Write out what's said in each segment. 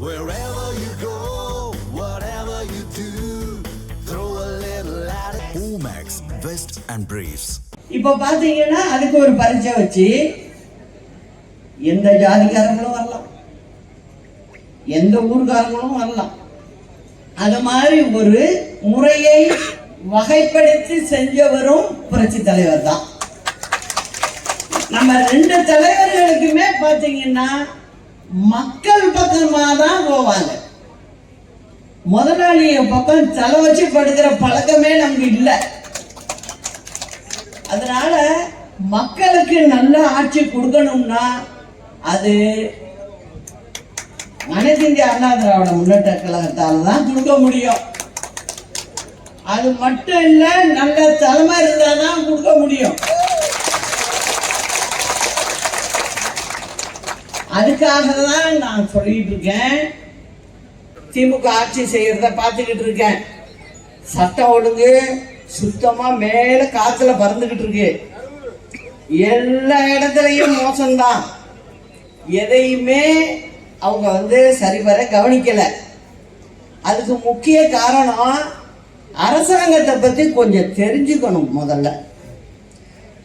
Wherever you go, whatever you do, throw a little at it. Omax, Vest and Briefs. இப்போ பார்த்தீங்கன்னா அதுக்கு ஒரு பரீட்சை வச்சு எந்த ஜாதிக்காரங்களும் வரலாம் எந்த ஊர்காரங்களும் வரலாம் அது மாதிரி ஒரு முறையை வகைப்படுத்தி செஞ்சவரும் புரட்சி தலைவர் தான் நம்ம ரெண்டு தலைவர்களுக்குமே பார்த்தீங்கன்னா மக்கள் பக்கமா தான் போவாங்க. முதலாளிய பக்கம் தலை வச்சு படுக்கிற பழக்கமே நமக்கு இல்லை. அதனால மக்களுக்கு நல்ல ஆட்சி கொடுக்கணும்னா அது அனைத்து இந்திய அண்ணா திராவிட முன்னேற்ற கழகத்தால தான் கொடுக்க முடியும். அது மட்டும் இல்ல நல்ல தலைமை இருந்தா தான் கொடுக்க முடியும் அதுக்காக தான் நான் சொல்லிட்டு இருக்கேன். திமுக ஆட்சி செய்யறத பார்த்துக்கிட்டு இருக்கேன். சட்டம் ஒழுங்கு சுத்தமா மேல காத்துல பறந்துகிட்டு இருக்கு. எல்லா இடத்துலையும் மோசம்தான். எதையுமே அவங்க வந்து சரிவர கவனிக்கல. அதுக்கு முக்கிய காரணம் அரசாங்கத்தை பத்தி கொஞ்சம் தெரிஞ்சுக்கணும் முதல்ல.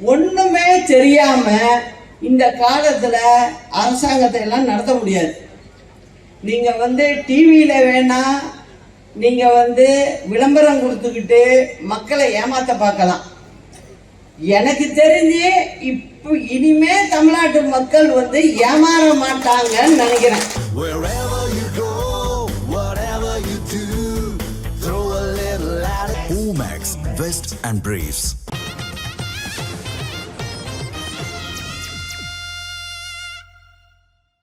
ஒண்ணுமே தெரியாம இந்த காலத்துல அரசாங்கத்தை எல்லாம் நடத்த முடியாது நீங்க வந்து டிவியில வேணா நீங்க வந்து விளம்பரம் கொடுத்துக்கிட்டு மக்களை ஏமாத்த பார்க்கலாம் எனக்கு தெரிஞ்சு இப்போ இனிமே தமிழ்நாட்டு மக்கள் வந்து ஏமாற மாட்டாங்கன்னு நினைக்கிறேன். Omax, Vest and Briefs.